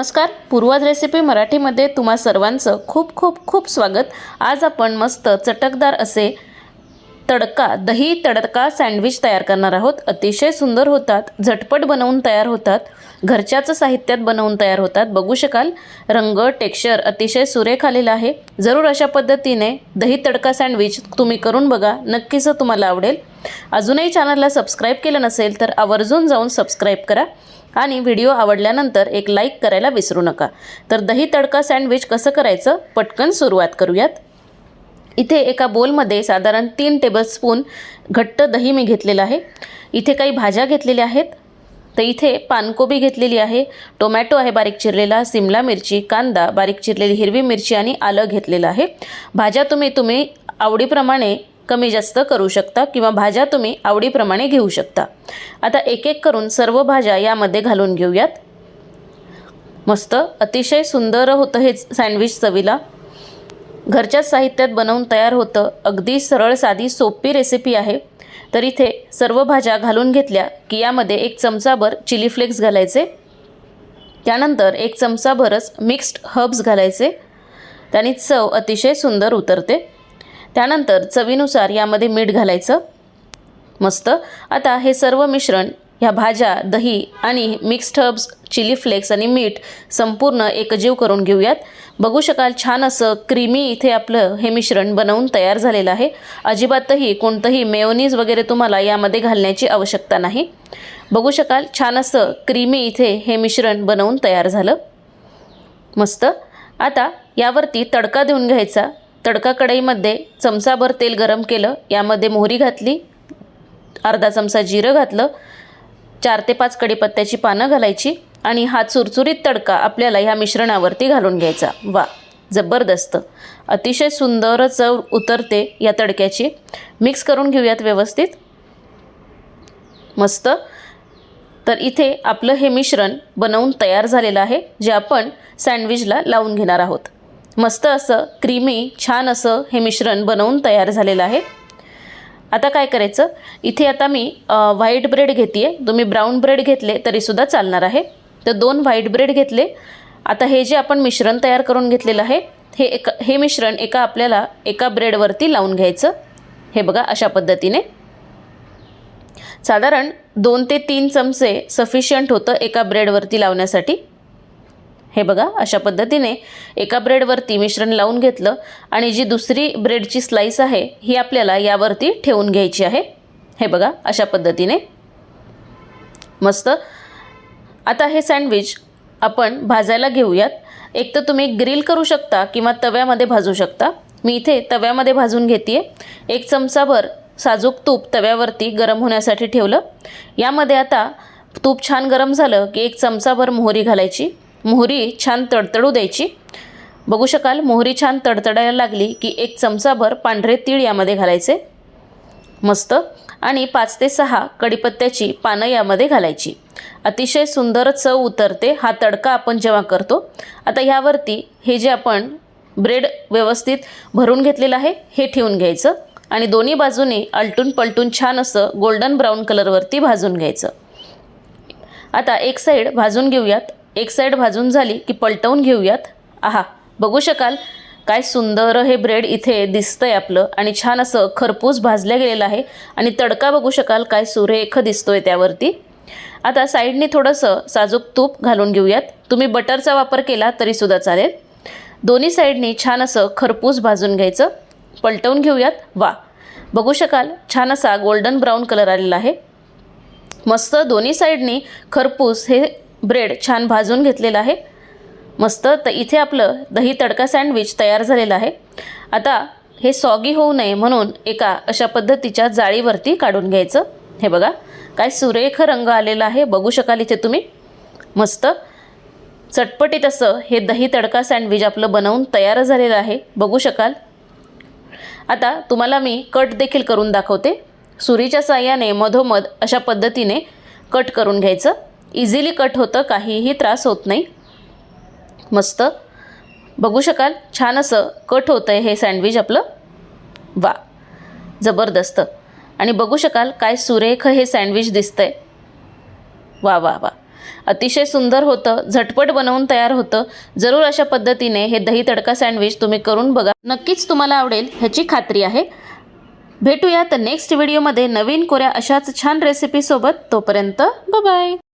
नमस्कार. पूर्वाज रेसिपी मराठीमध्ये तुम्हा सर्वांचं खूप खूप खूप स्वागत. आज आपण मस्त चटकदार असे तडका दही तडका सँडविच तयार करणार आहोत. अतिशय सुंदर होतात झटपट बनवून तयार होतात घरच्याच साहित्यात बनवून तयार होतात. बघू शकाल रंग टेक्स्चर अतिशय सुरेख आलेला आहे. जरूर अशा पद्धतीने दही तडका सँडविच तुम्ही करून बघा. नक्कीच तुम्हाला आवडेल. अजूनही चॅनलला सबस्क्राईब केलं नसेल तर आवर्जून जाऊन सबस्क्राईब करा. आणि व्हिडिओ आवडल्यानंतर एक लाईक करायला विसरू नका. तर दही तडका सँडविच कसं करायचं? पटकन सुरुवात करूयात. इथे एका बोलमध्ये साधारण तीन टेबलस्पून घट्ट दही मी घेतलेलं आहे. इथे काही भाज्या घेतलेल्या आहेत. तर इथे पानकोबी घेतलेली आहे. टोमॅटो आहे बारीक चिरलेला सिमला मिरची कांदा बारीक चिरलेली हिरवी मिरची आणि आलं घेतलेलं आहे. भाज्या तुम्ही तुम्ही आवडीप्रमाणे कमी जास्त करू शकता किंवा भाज्या तुम्ही आवडीप्रमाणे घेऊ शकता. आता एक एक करून सर्व भाज्या यामध्ये घालून घेऊयात. मस्त अतिशय सुंदर होतं हे सँडविच चवीला. घरच्याच साहित्यात बनवून तयार होतं अगदी सरळ साधी सोपी रेसिपी आहे. तर इथे सर्व भाज्या घालून घेतल्या की यामध्ये एक चमचाभर चिली फ्लेक्स घालायचे. त्यानंतर एक चमचाभरच मिक्स्ड हर्ब्स घालायचे. त्याने चव अतिशय सुंदर उतरते. त्यानंतर चवीनुसार यामध्ये मीठ घालायचं. मस्त. आता हे सर्व मिश्रण ह्या भाज्या दही आणि मिक्स्ड हर्ब्स चिली फ्लेक्स आणि मीठ संपूर्ण एकजीव करून घेऊयात. बघू शकाल छान असं क्रीमी इथे आपलं हे मिश्रण बनवून तयार झालेलं आहे. अजिबातही कोणतंही मेयोनीज वगैरे तुम्हाला यामध्ये घालण्याची आवश्यकता नाही. बघू शकाल छान असं क्रीमी इथे हे मिश्रण बनवून तयार झालं. मस्त. आता यावरती तडका देऊन घ्यायचा. तडका कढईमध्ये चमचाभर तेल गरम केलं. यामध्ये मोहरी घातली अर्धा चमचा जिरं घातलं चार ते पाच कढीपत्त्याची पानं घालायची आणि हा चुरचुरीत तडका आपल्याला ह्या मिश्रणावरती घालून घ्यायचा. वा जबरदस्त. अतिशय सुंदर चव उतरते या तडक्याची. मिक्स करून घेऊयात व्यवस्थित. मस्त. तर इथे आपलं हे मिश्रण बनवून तयार झालेलं आहे जे आपण सँडविचला लावून घेणार आहोत. मस्त असं क्रीमी छान असं हे मिश्रण बनवून तयार झालेलं आहे. आता काय करायचं? इथे आता मी व्हाईट ब्रेड घेते आहे तुम्ही ब्राऊन ब्रेड घेतले तरीसुद्धा चालणार आहे. तर दोन व्हाईट ब्रेड घेतले. आता हे जे आपण मिश्रण तयार करून घेतलेलं आहे हे एका हे मिश्रण एका आपल्याला एका ब्रेडवरती लावून घ्यायचं. हे बघा अशा पद्धतीने. साधारण दोन ते तीन चमचे सफिशियंट होतं एका ब्रेडवरती लावण्यासाठी. हे बघा अशा पद्धतीने एका ब्रेडवरती मिश्रण लावून घेतलं आणि जी दुसरी ब्रेडची स्लाईस आहे ही आपल्याला यावरती ठेवून घ्यायची आहे. हे बघा अशा पद्धतीने. मस्त. आता हे सँडविच आपण भाजायला घेऊयात. एक तर तुम्ही ग्रिल करू शकता किंवा तव्यामध्ये भाजू शकता. मी इथे तव्यामध्ये भाजून घेते आहे एक चमचाभर साजूक तूप तव्यावरती गरम होण्यासाठी ठेवलं. यामध्ये आता तूप छान गरम झालं की एक चमचाभर मोहरी घालायची. मोहरी छान तडतडू द्यायची. बघू शकाल मोहरी छान तडतडायला लागली की एक चमचाभर पांढरे तीळ यामध्ये घालायचे. मस्त. आणि पाच ते सहा कडीपत्त्याची पानं यामध्ये घालायची. अतिशय सुंदर चव उतरते हा तडका आपण जेव्हा करतो. आता ह्यावरती हे जे आपण ब्रेड व्यवस्थित भरून घेतलेलं आहे हे ठेवून घ्यायचं. आणि दोन्ही बाजूने आलटून पलटून छान असं गोल्डन ब्राऊन कलरवरती भाजून घ्यायचं. आता एक साईड भाजून घेऊयात. एक साईड भाजून झाली की पलटवून घेऊयात. आहा बघू शकाल काय सुंदर हे ब्रेड इथे दिसतंय आपलं आणि छान असं खरपूस भाजल्या गेलेलं आहे आणि तडका बघू शकाल काय सुरेख दिसतोय त्यावरती. आता साईडने थोडंसं साजूक तूप घालून घेऊयात. तुम्ही बटरचा वापर केला तरीसुद्धा चालेल. दोन्ही साईडनी छान असं खरपूस भाजून घ्यायचं. पलटवून घेऊयात. वा बघू शकाल छान असा गोल्डन ब्राऊन कलर आलेला आहे. मस्त दोन्ही साईडनी खरपूस हे ब्रेड छान भाजून घेतलेलं आहे. मस्त तर इथे आपलं दही तडका सँडविच तयार झालेलं आहे. आता हे सॉगी होऊ नये म्हणून एका अशा पद्धतीच्या जाळीवरती काढून घ्यायचं. हे बघा काय सुरेख रंग आलेला आहे बघू शकाल इथे तुम्ही. मस्त चटपटीत असं हे दही तडका सँडविच आपलं बनवून तयार झालेलं आहे बघू शकाल. आता तुम्हाला मी कट देखील करून दाखवते. सुरीच्या साह्याने मधोमध अशा पद्धतीने कट करून घ्यायचं. इझिली कट होतं काहीही त्रास होत नाही. मस्त. बघू शकाल छान असं कट होतं आहे हे सँडविच आपलं. वा. जबरदस्त. आणि बघू शकाल काय सुरेख हे सँडविच दिसतंय. वा वा वा. अतिशय सुंदर होतं झटपट बनवून तयार होतं. जरूर अशा पद्धतीने हे दही तडका सँडविच तुम्ही करून बघा. नक्कीच तुम्हाला आवडेल ह्याची खात्री आहे. भेटूया तर नेक्स्ट व्हिडिओमध्ये नवीन कोऱ्या अशाच छान रेसिपीसोबत तोपर्यंत बाय